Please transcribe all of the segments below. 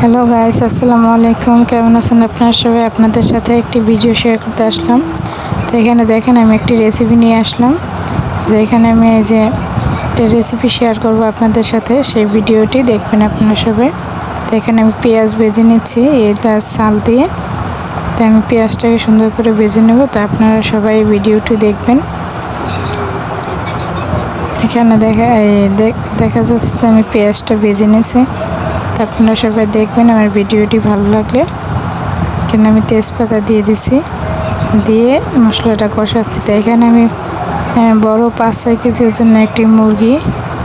Hello guys আসসালামু আলাইকুম কেমন আছেন আপনারা সবাই? আপনাদের সাথে একটি ভিডিও শেয়ার করতে আসলাম। তো এখানে দেখেন, আমি একটি রেসিপি নিয়ে আসলাম। যে এখানে আমি এই যে একটা রেসিপি শেয়ার করব আপনাদের সাথে। সেই ভিডিওটি দেখবেন আপনারা সবাই। তো এখানে আমি পেঁয়াজ বেজে নিচ্ছি। এই এটা চাল দিয়ে। তো আমি পেঁয়াজটাকে সুন্দর করে বেজে নেব। তো আপনারা সবাই ভিডিওটি দেখবেন। এখানে দেখা দেখ- যাচ্ছে যে আমি পেঁয়াজটা বেজে নিয়েছি। আপনারা সবাই দেখবেন আমার ভিডিওটি ভালো লাগলে। এখানে আমি তেজপাতা দিয়ে দিছি। দিয়ে মশলাটা কষাচ্ছি। তো এখানে আমি আহ, বড় পাঁচ ছয় কেজি ওজনের একটি মুরগি।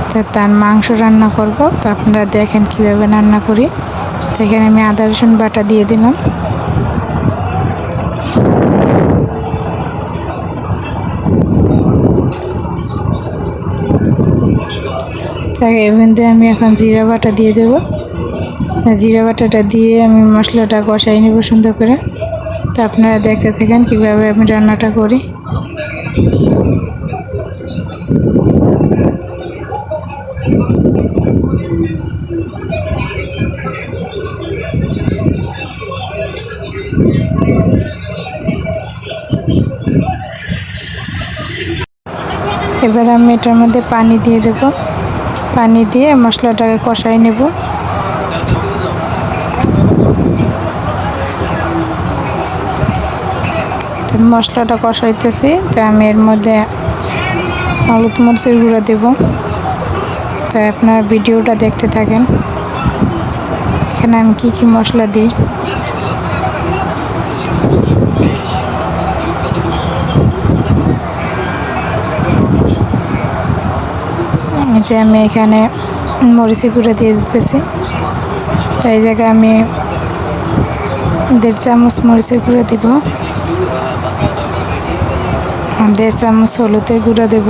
তা তার মাংস রান্না করব। তো আপনারা দেখেন কীভাবে রান্না করি। তো এখানে আমি আদা রসুন বাটা দিয়ে দিলাম। তাকে এমনিতে আমি এখন জিরা বাটা দিয়ে দেবো। জিরা বাটাটা দিয়ে আমি মশলাটা কষাই নেব সুন্দর করে। তো আপনারা দেখতে থাকেন কীভাবে আমি রান্নাটা করি। এবার আমি এটার মধ্যে পানি দিয়ে দেব। পানি দিয়ে মশলাটাকে কষাই নেব। মশলাটা কষাইতেছি, তো আমি এর মধ্যে হলুদ মরিচের গুঁড়ো দেব। তো আপনার ভিডিওটা দেখতে থাকেন। এখানে আমি কি কি মশলা দিই? যে আমি এখানে মরিচি গুঁড়ো দিয়ে দিতেছি। তো এই জায়গায় আমি দেড় চামচ মরিচি গুঁড়ো দিব। দেড় চামচ হলুদের গুঁড়ো দেব।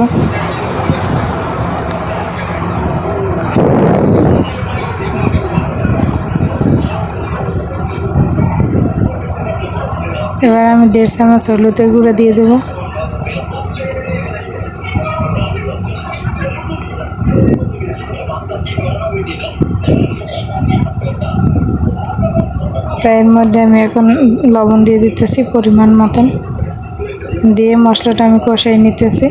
এবার আমি দেড় চামচ হলুদের গুঁড়ো দিয়ে দেবো। তাই এর মধ্যে আমি এখন লবণ দিয়ে দিতেছি পরিমাণ মতন। দিয়ে মশলাটা আমি কষাই নিতেছি।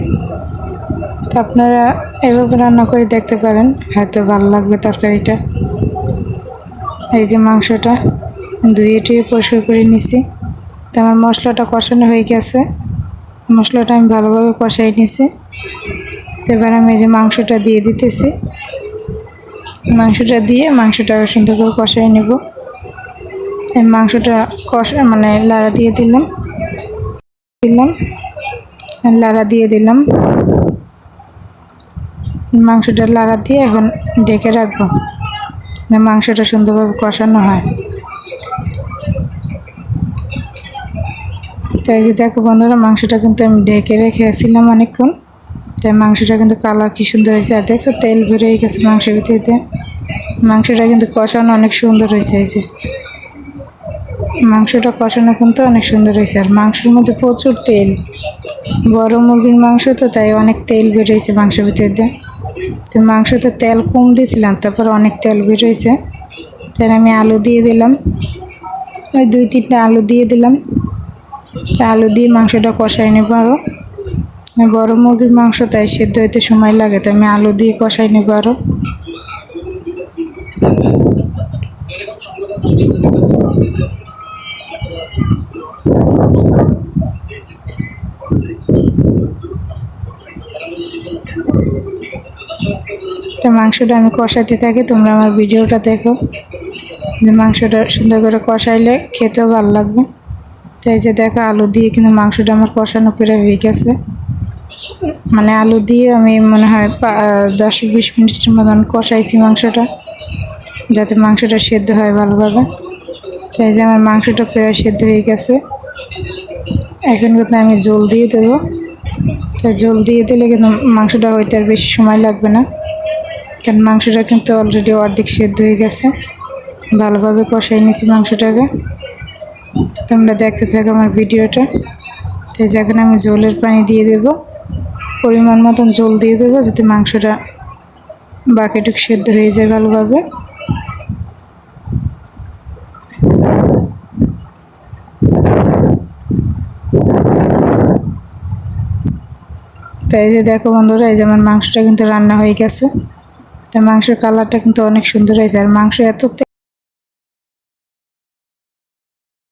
তো আপনারা এভাবে রান্না করে দেখতে পারেন, হয়তো ভালো লাগবে তরকারিটা। এই যে মাংসটা ধুয়ে টুয়ে পরিষ্কার করে নিছি। তো আমার মশলাটা কষানো হয়ে গেছে। মশলাটা আমি ভালোভাবে কষাই নিছি। তো এবার আমি এই যে মাংসটা দিয়ে দিতেছি। মাংসটা দিয়ে মাংসটা সুন্দর করে কষাই নেব। মাংসটা কষা মানে লাড়া দিয়ে দিলাম। দিলাম। লাড়া দিয়ে দিলাম। মাংসটা লাড়া দিয়ে এখন ডেকে রাখব। মাংসটা সুন্দরভাবে কষানো হয়। তাই যে দেখো বন্ধুরা, মাংসটা কিন্তু আমি ডেকে রেখেছিলাম অনেকক্ষণ। তাই মাংসটা কিন্তু কালার কি সুন্দর হয়েছে। আর দেখছ, তেল বেরোয় গেছে মাংসের ভিতরে। মাংসটা কিন্তু কষানো অনেক সুন্দর হয়েছে, এই যে। মাংসটা কষানো কিন্তু অনেক সুন্দর হয়েছে। আর মাংসের মধ্যে প্রচুর তেল। বড় মুরগির মাংস তো, তাই অনেক তেল বেরোয়েছে মাংসের ভিতর দিয়ে। তো তেল কম দিয়েছিলাম, তারপর অনেক তেল বেরোয়েছে তাই আমি আলু দিয়ে দিলাম। ওই দুই তিনটা আলু দিয়ে দিলাম। আলু দিয়ে মাংসটা কষাই নেব আরও বড় মুরগির মাংস তাই সেদ্ধ হইতে সময় লাগে, তাই আমি আলু দিয়ে কষাই নেব আরও তো মাংসটা আমি কষাতে থাকি, তোমরা আমার ভিডিওটা দেখো। যে মাংসটা সুন্দর করে কষাইলে খেতেও ভালো লাগবে। তো এই যে দেখো, আলু দিয়ে কিন্তু মাংসটা আমার কষানো প্রায় হয়ে গেছে। মানে আলু দিয়ে আমি মনে হয় দশ বিশ মিনিটের মতন কষাইছি মাংসটা, যাতে মাংসটা সেদ্ধ হয় ভালোভাবে। তো এই যে আমার মাংসটা প্রায় সেদ্ধ হয়ে গেছে। এখন কিন্তু আমি জল দিয়ে দেবো। জল দিয়ে দিলে কিন্তু মাংসটা হইতে আর বেশি সময় লাগবে না। কারণ মাংসটা কিন্তু অলরেডি অর্ধেক সেদ্ধ হয়ে গেছে। ভালোভাবে কষাই নিয়েছি মাংসটাকে। তো তোমরা দেখতে থাকো আমার ভিডিওটা। তো যেখানে আমি জলের পানি দিয়ে দেব। পরিমাণ মতন জল দিয়ে দেবো যাতে মাংসটা বাকিটুক সেদ্ধ হয়ে যায় ভালোভাবে। তো এই যে দেখো বন্ধুরা, এই যে আমার মাংসটা কিন্তু রান্না হয়ে গেছে। তো মাংসের কালারটা কিন্তু অনেক সুন্দর হয়েছে। আর মাংস এত